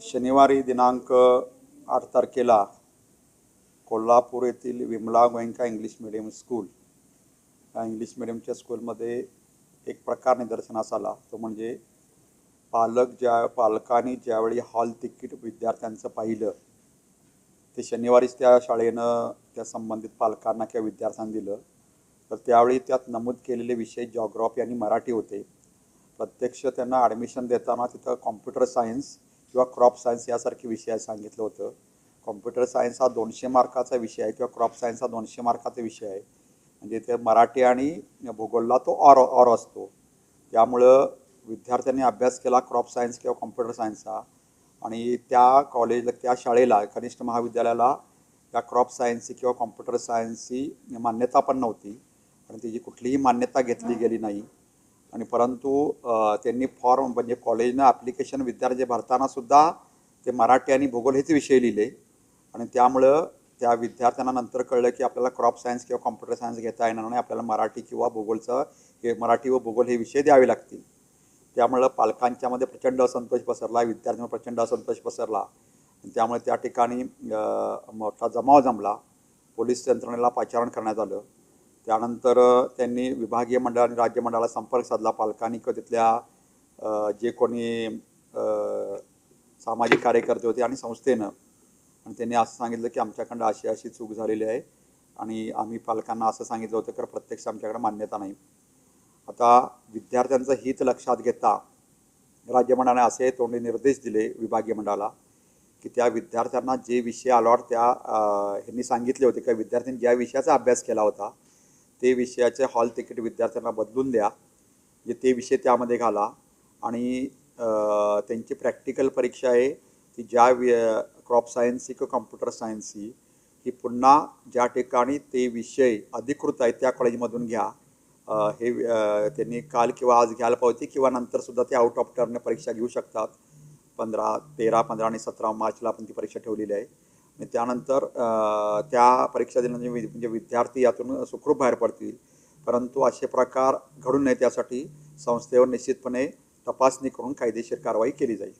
शनिवारी दिनांक आठ तारखेला कोल्हापूर येथील Vimala Goenka English medium school. या इंग्लिश मिडियमच्या स्कूलमध्ये एक प्रकार निदर्शनास आला. तो म्हणजे पालक ज्या पालकांनी ज्यावेळी हॉल तिकीट विद्यार्थ्यांचं पाहिलं ते शनिवारीच त्या शाळेनं त्या संबंधित पालकांना किंवा विद्यार्थ्यांना दिलं. तर त्यावेळी त्यात नमूद केलेले विषय जॉग्रॉफी आणि मराठी होते. प्रत्यक्ष त्यांना ॲडमिशन देताना तिथं कॉम्प्युटर सायन्स किंवा क्रॉप सायन्स यासारखे विषय सांगितलं होतं. कॉम्प्युटर सायन्स हा दोनशे मार्काचा विषय आहे किंवा क्रॉप सायन्स हा दोनशे मार्काचा विषय आहे. म्हणजे ते मराठी आणि भूगोलला तो ऑर ऑर असतो. त्यामुळं विद्यार्थ्यांनी अभ्यास केला क्रॉप सायन्स किंवा कॉम्प्युटर सायन्सचा आणि त्या कॉलेजला त्या शाळेला कनिष्ठ महाविद्यालयाला त्या क्रॉप सायन्सची किंवा कॉम्प्युटर सायन्सची मान्यता पण नव्हती. आणि त्याची कुठलीही मान्यता घेतली गेली नाही. आणि परंतु त्यांनी फॉर्म म्हणजे कॉलेजनं ॲप्लिकेशन विद्यार्थी भरताना सुद्धा ते मराठी आणि भूगोल हेच विषय लिहिले. आणि त्यामुळं त्या विद्यार्थ्यांना नंतर कळलं की आपल्याला क्रॉप सायन्स किंवा कॉम्प्युटर सायन्स घेता येणार नाही. आपल्याला मराठी किंवा भूगोलचं हे मराठी व भूगोल हे विषय द्यावे लागतील. त्यामुळं पालकांच्यामध्ये प्रचंड असंतोष पसरला विद्यार्थ्यांवर प्रचंड असंतोष पसरला. आणि त्यामुळे त्या ठिकाणी मोठा जमाव जमला. पोलीस यंत्रणेला पाचारण करण्यात आलं. त्यानंतर त्यांनी विभागीय मंडळ आणि राज्य मंडळाला संपर्क साधला. पालकांनी तिथल्या जे कोणी सामाजिक कार्यकर्ते होते आणि संस्थेनं आणि त्यांनी असं सांगितलं की आमच्याकडं अशी अशी चूक झालेली आहे आणि आम्ही पालकांना असं सांगितलं होतं की प्रत्यक्ष आमच्याकडे मान्यता नाही. आता विद्यार्थ्यांचं हित लक्षात घेता राज्य मंडळाने असे तोंडी निर्देश दिले विभागीय मंडळाला की त्या विद्यार्थ्यांना जे विषय अलॉट त्या ह्यांनी सांगितले होते की विद्यार्थ्यांनी ज्या विषयाचा अभ्यास केला होता ते विषयाचे हॉल तिकीट विद्यार्थ्यांना बदलून द्या. जे ते विषय त्यामध्ये घाला. आणि त्यांची प्रॅक्टिकल परीक्षा आहे ती ज्या वि क्रॉप सायन्सची किंवा कॉम्प्युटर सायन्सची ही पुन्हा ज्या ठिकाणी ते विषय अधिकृत आहेत त्या कॉलेजमधून घ्या. हे त्यांनी काल किंवा आज घ्यायला पाहिजे किंवा नंतरसुद्धा ते आउट ऑफ टर्न परीक्षा घेऊ शकतात. पंधरा तेरा पंधरा आणि सतरा मार्चला आपण ती परीक्षा ठेवलेली आहे. आणि त्यानंतर त्या परीक्षा दिल्यानंतर म्हणजे विद्यार्थी यातून सुखरूप बाहेर पडतील. परंतु असे प्रकार घडू नये त्यासाठी संस्थेवर निश्चितपणे तपासणी करून कायदेशीर कारवाई केली जाईल.